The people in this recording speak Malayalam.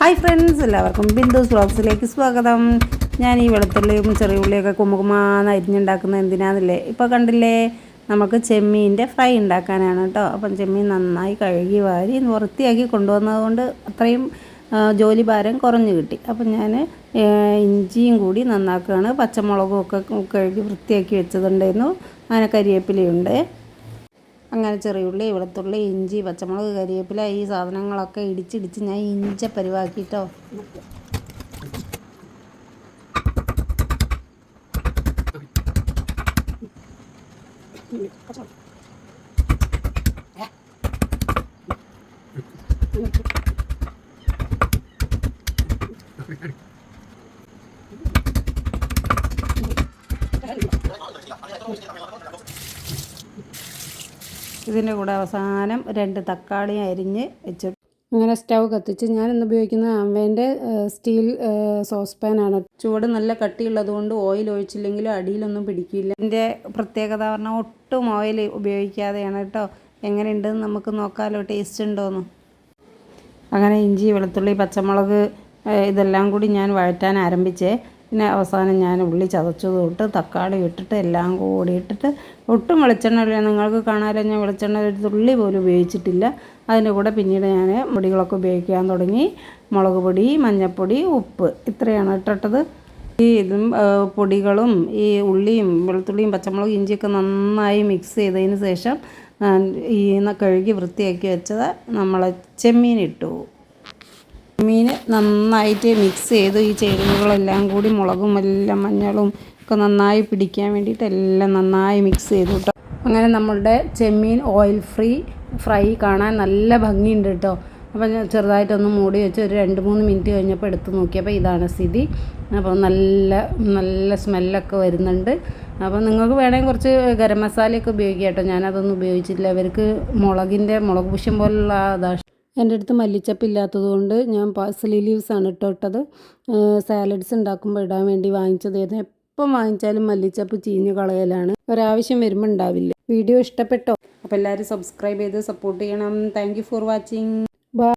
ഹായ് ഫ്രണ്ട്സ് എല്ലാവർക്കും ബിന്ദുസ് വ്ളോഗ്സിലേക്ക് സ്വാഗതം. ഞാൻ ഈ വെളുത്തുള്ളിയും ചെറിയ ഉള്ളിയൊക്കെ കുമ്മുകുമാന്ന് അരിഞ്ഞുണ്ടാക്കുന്നത് എന്തിനാന്നില്ലേ? ഇപ്പോൾ കണ്ടില്ലേ? നമുക്ക് ചെമ്മീന്റെ ഫ്രൈ ഉണ്ടാക്കാനാണ് കേട്ടോ അപ്പം ചെമ്മീൻ നന്നായി കഴുകി വാരി വൃത്തിയാക്കി കൊണ്ടുവന്നതുകൊണ്ട് അത്രയും ജോലി ഭാരം കുറഞ്ഞു കിട്ടി. അപ്പം ഞാൻ ഇഞ്ചിയും കൂടി നന്നാക്കുകയാണ് പച്ചമുളകും ഒക്കെ കഴുകി വൃത്തിയാക്കി വെച്ചതുണ്ടായിരുന്നു. അങ്ങനെ കരിവേപ്പിലയുണ്ട് അങ്ങനെ ചെറിയുള്ളി വെളുത്തുള്ളി ഇഞ്ചി പച്ചമുളക് കരിവേപ്പില ഈ സാധനങ്ങളൊക്കെ ഇടിച്ചിടിച്ച് ഞാൻ ഇഞ്ച പരിവാക്കിട്ടോ. ഇതിന്റെ കൂടെ അവസാനം രണ്ട് തക്കാളി അരിഞ്ഞ് വെച്ചു അങ്ങനെ സ്റ്റൗ കത്തിച്ച് ഞാൻ ഇന്ന് ഉപയോഗിക്കുന്ന അമ്മേന്റെ സ്റ്റീൽ സോസ് പാനാണ്. ചൂട് നല്ല കട്ടിയുള്ളതുകൊണ്ട് ഓയിൽ ഒഴിച്ചില്ലെങ്കിലും അടിയിലൊന്നും പിടിക്കില്ല. ഇതിന്റെ പ്രത്യേകത പറഞ്ഞാൽ ഒട്ടും ഓയിൽ ഉപയോഗിക്കാതെയാണ് കേട്ടോ. എങ്ങനെയുണ്ടെന്ന് നമുക്ക് നോക്കാമല്ലോ ടേസ്റ്റ് ഉണ്ടോയെന്ന് അങ്ങനെ ഇഞ്ചി വെളുത്തുള്ളി പച്ചമുളക് ഇതെല്ലാം കൂടി ഞാൻ വഴറ്റാൻ ആരംഭിച്ചേ. പിന്നെ അവസാനം ഞാൻ ഉള്ളി ചതച്ചു തൊട്ട് തക്കാളി ഇട്ടിട്ട് എല്ലാം കൂടി ഇട്ടിട്ട് ഒട്ടും വെളിച്ചെണ്ണ നിങ്ങൾക്ക് കാണാമല്ലോ ഞാൻ വെളിച്ചെണ്ണ ഒരു തുള്ളി പോലും ഉപയോഗിച്ചിട്ടില്ല. അതിന്റെ കൂടെ പിന്നീട് ഞാൻ മുടികളൊക്കെ ഉപയോഗിക്കാൻ തുടങ്ങി. മുളക് പൊടി മഞ്ഞൾപ്പൊടി ഉപ്പ് ഇത്രയാണ് ഇട്ടിട്ടത് ഈ ഇതും പൊടികളും ഈ ഉള്ളിയും വെളുത്തുള്ളിയും പച്ചമുളകും ഇഞ്ചിയൊക്കെ നന്നായി മിക്സ് ചെയ്തതിന് ശേഷം ഈ കഴുകി വൃത്തിയാക്കി വെച്ചത് നമ്മളെ ചെമ്മീൻ ഇട്ടു മീൻ നന്നായിട്ട് മിക്സ് ചെയ്ത് ഈ ചേരുവകളെല്ലാം കൂടി മുളകും എല്ലാം മഞ്ഞളും ഒക്കെ നന്നായി പിടിക്കാൻ വേണ്ടിയിട്ട് എല്ലാം നന്നായി മിക്സ് ചെയ്തു കേട്ടോ അങ്ങനെ നമ്മളുടെ ചെമ്മീൻ ഓയിൽ ഫ്രീ ഫ്രൈ കാണാൻ നല്ല ഭംഗിയുണ്ട് കേട്ടോ അപ്പോൾ ഞാൻ ചെറുതായിട്ടൊന്ന് മൂടി വെച്ച് ഒരു രണ്ട് മൂന്ന് മിനിറ്റ് കഴിഞ്ഞപ്പോൾ എടുത്ത് നോക്കിയപ്പോൾ ഇതാണ് സ്ഥിതി. അപ്പോൾ നല്ല നല്ല സ്മെല്ലൊക്കെ വരുന്നുണ്ട്. അപ്പോൾ നിങ്ങൾക്ക് വേണമെങ്കിൽ കുറച്ച് ഗരം മസാലയൊക്കെ ഉപയോഗിക്കാം കേട്ടോ ഞാനതൊന്നും ഉപയോഗിച്ചിട്ടില്ല. അവർക്ക് മുളകിന്റെ മുളക് പുഷ്യം പോലുള്ള ഇതാ എന്റെ അടുത്ത് മല്ലിച്ചപ്പ് ഇല്ലാത്തതുകൊണ്ട് ഞാൻ പാഴ്സലി ലീവ്സ് ആണ് സാലഡ്സ് ഉണ്ടാക്കുമ്പോൾ ഇടാൻ വേണ്ടി വാങ്ങിച്ചതായിരുന്നു എപ്പം വാങ്ങിച്ചാലും മല്ലിച്ചപ്പ് ചീഞ്ഞ് കളയലാണ്. ഒരാവശ്യം വരുമ്പോൾ ഉണ്ടാവില്ല. വീഡിയോ ഇഷ്ടപ്പെട്ടോ? അപ്പോൾ എല്ലാവരും സബ്സ്ക്രൈബ് ചെയ്ത് സപ്പോർട്ട് ചെയ്യണം. Thank for watching